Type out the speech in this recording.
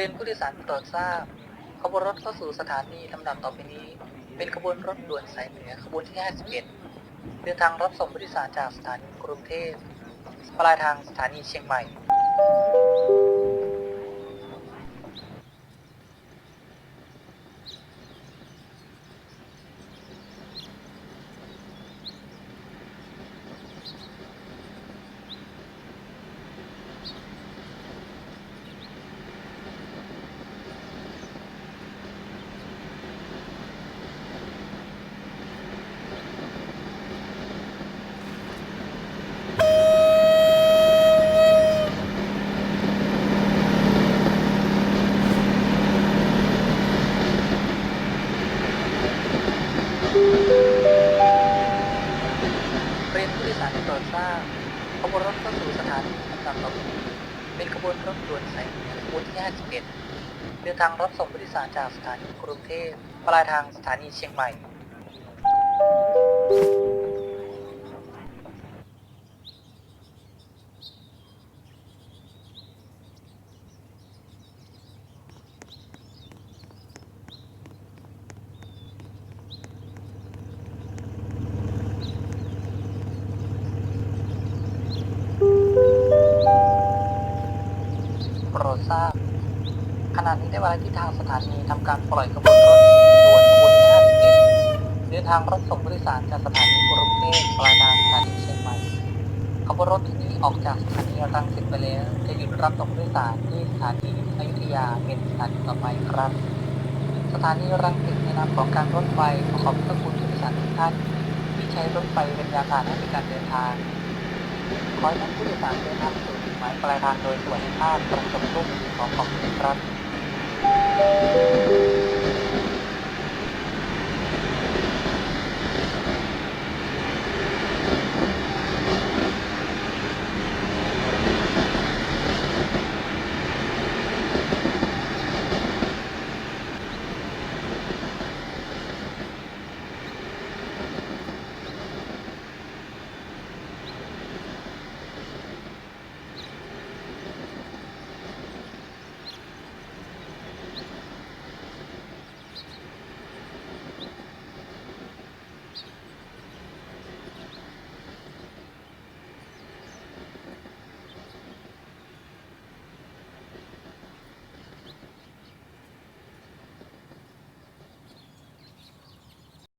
รียนผู้โดยสารโปรดทราบ ขบวนรถเข้าสู่สถานีลำดับต่อไปนี้ เป็นขบวนรถด่วนสายเหนือขบวนที่ 51 เดินทางรับส่งผู้โดยสารจากสถานีกรุงเทพปลายทางสถานีเชียงใหม่ เานผู้โดยสารโปรดทราบขบวนรถเข้าสู่สถานีลำดับต่อไปนี้เป็นขบวนรถด่วนสายเหนือขบวนที่51เดินทางรับส่งผู้โดยสารจากสถานีกรุงเทพปลายทางสถานีเชียงใหม่ รดทราบ ขณะนี้ได้เวลาที่ทางสถานีทำการปล่อยขบวนรถด่วนขบวนที่51เดินทางรับส่งผู้โดยสารจากสถานีกรุงเทพปลายทางสถานีเชียงใหม่ขบวนรถที่นี้ออกจากสถานีรังสิตไปแล้วจะหยุดรับส่งผู้โดยสารที่สถานีอยุธยาเป็นสถานีต่อไปครับ สถานีรังสิตในนามของการรถไฟขอขอบพระคุณผู้โดยสารทุกท่านที่ใช้รถไฟเป็นยานพาหนะในการเดินทางขอให้ท่านผู้โดยสารเดินทางสู่จุด หมายปลายทางโดยส่วนภาพตรงสมรุ่งของของครับ